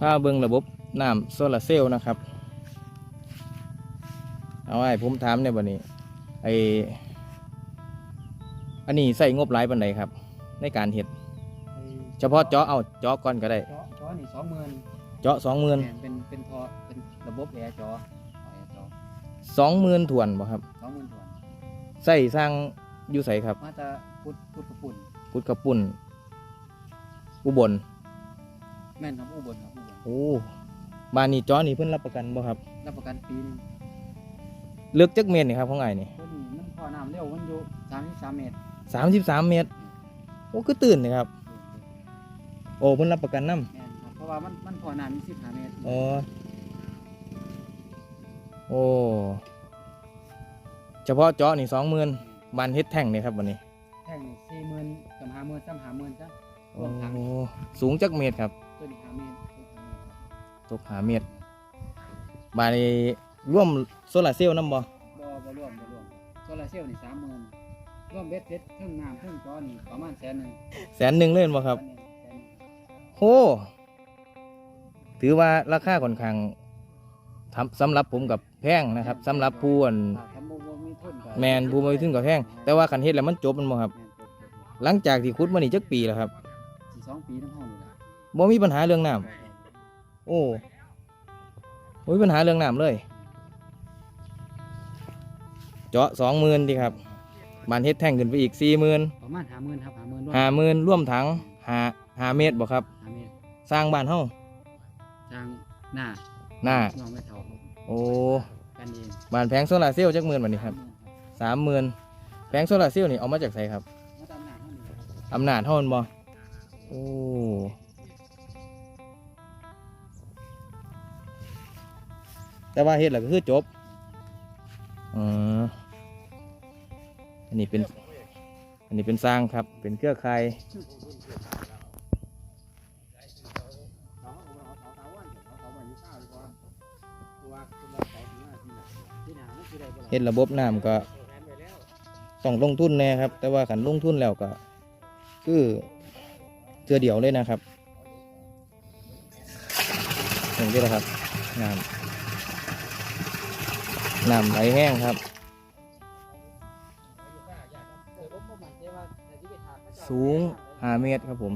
พาเบิ่งระบบน้ำโซลาร์เซลล์นะครับ เอาไว้ผมถามในยบันนี้ไออันนี้ใส่งบหลายปันใดครับ ในการเห็ดไอ้เฉพาะเจาะเอาเจาะก่อนก็ได้ เจาะเจาะนี่สองหมื่นเจาะสองหมื่นเป็นเป็นพอเป็นระบบแอร์เจาะเอาแอร์เจาะสองหมื่นถวนบ่ครับสองหมื่นถวนใส่สร้างอยู่ใส่ครับ มาจะพุทธพุทธปุ่นกุดกระปุ่นอุบล แม่นครับอุบลครับอุบลโอ้บ้านนี้เจาะนี่เพิ่นรับประกันบ่ครับรับประกันปีหนึงเลือกจักเมตรนี่ครับของไอ้นี่ตัวนี้มันพอน้ำเร็วมันอยู่สามสิบสามเมตรสามสิบสามเมตร โอ้คือตื่นนี่ครับ โอ้เพิ่นรับประกันน้แม่นครับเพราะว่ามันมันพอน้ำมีสิบห้าเมตรำอ๋อโอ้เฉพาะเจาะนี่สองหมื่นบานเฮ็ดแท่งนี่ครับวันนี้ แท่งสี่หมื่นกับห้าหมื่นสามห้าหมื่นจ้ะร โอ้วมทั้งสูงจักเมตรครับตัวนี้ห้าเมตรตัวนี้ห้าเมตรครับตกหาเมตรบานนี้ร่วมโซลาร์เซลล์นำบ่บ่บ่รวมบ่รวมโซลาร์เซลล์นี่สามหมื่นรวมเบ็ดเสร็จเครื่องน้ำเครื่องจอนี่ประมาณแสนหนึ่งแสนหนึ่งเลยบ่ครับแสนหนึ่งโหถือว่าราคาค่อนข้างทำสำหรับผมกับแพงนะครับสำหรับผู้อันถ้าทำบ่บ่มีทุนก็แมนผู้มาถึงกับแพงแต่ว่าคันเฮ็ดแล้วมันจบมันบ่ครับ แม่นจบจบจบหลังจากที่ขุดมานี่จักปีแล้วครับ สี่สองปีน้ำห้องนี่ล่ะบ่มีปัญหาเรื่องน้ำโอ้บ่มีปัญหาเรื่องน้ำเลย เจาะสองหมื่นดีครับบานเฮ็ดแท่งขึ้นไปอีกสี่หมื่นประมาณห้าหมื่นครับห้าหมื่นห้าหมื่นร่วมถังหาหาเมตรบ่ครับห้าเมตรสร้างบ้านเฮาทางหน้าหน้าน้องไม่เท่าครับโอ้กันเองบ้านแผงโซลาร์เซลล์จักหมื่นบัดนี้ครับสามหมื่นแผงโซลาร์เซลล์นี่เอามาจากไสครับมาตามหน้าเท่านี้ครับอำนาจเท่านั้นบ่ โอ้แต่ว่าเฮ็ดแล้วก็คือจบอ๋ออันนี้เป็น อันนี้เป็นสร้างครับ เป็นเครือข่ายเฮ็ดระบบน้ำก็ต้องลงทุนแน่ครับ แต่ว่าขันลงทุนแล้วก็ คือ เทือเดียวเลยนะครับอย่างนี้แหละครับน้ำน้ำไหลแห้งครับ สูงห้าเมตรครับผม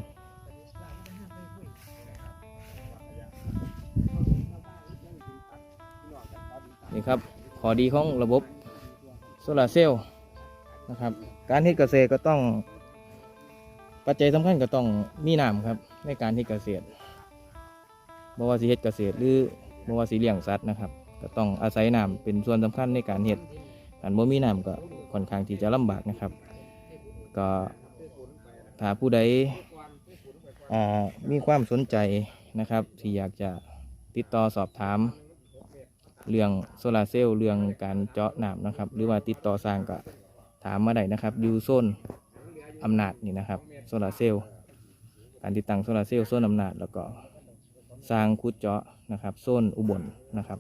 นี่ครับขอดีของระบบโซลาร์เซลล์นะครับ การเฮ็ดเกษตรก็ต้อง ปัจจัยสำคัญก็ต้องมีน้ำครับ ในการเฮ็ดเกษตรบ่ว่าสิเฮ็ดเกษตรหรือบ่ว่าสิเลี้ยงสัตว์นะครับ ก็ต้องอาศัยน้ำเป็นส่วนสำคัญในการเฮ็ดอันบ่มีน้ำก็ค่อนข้างที่จะลำบากนะครับ ก็ถ้าผู้ใดมีความสนใจนะครับ ที่อยากจะติดต่อสอบถาม เรื่องโซลาเซลล์เรื่องการเจาะน้ำนะครับ หรือว่าติดต่อสร้างก็ถามมาได้นะครับยูโซน อำนาจนี่นะครับโซลาร์เซลล์การติดตั้งโซลาร์เซลล์โซนอำนาจแล้วก็สร้างคุดเจาะนะครับโซนอุบลนะครับ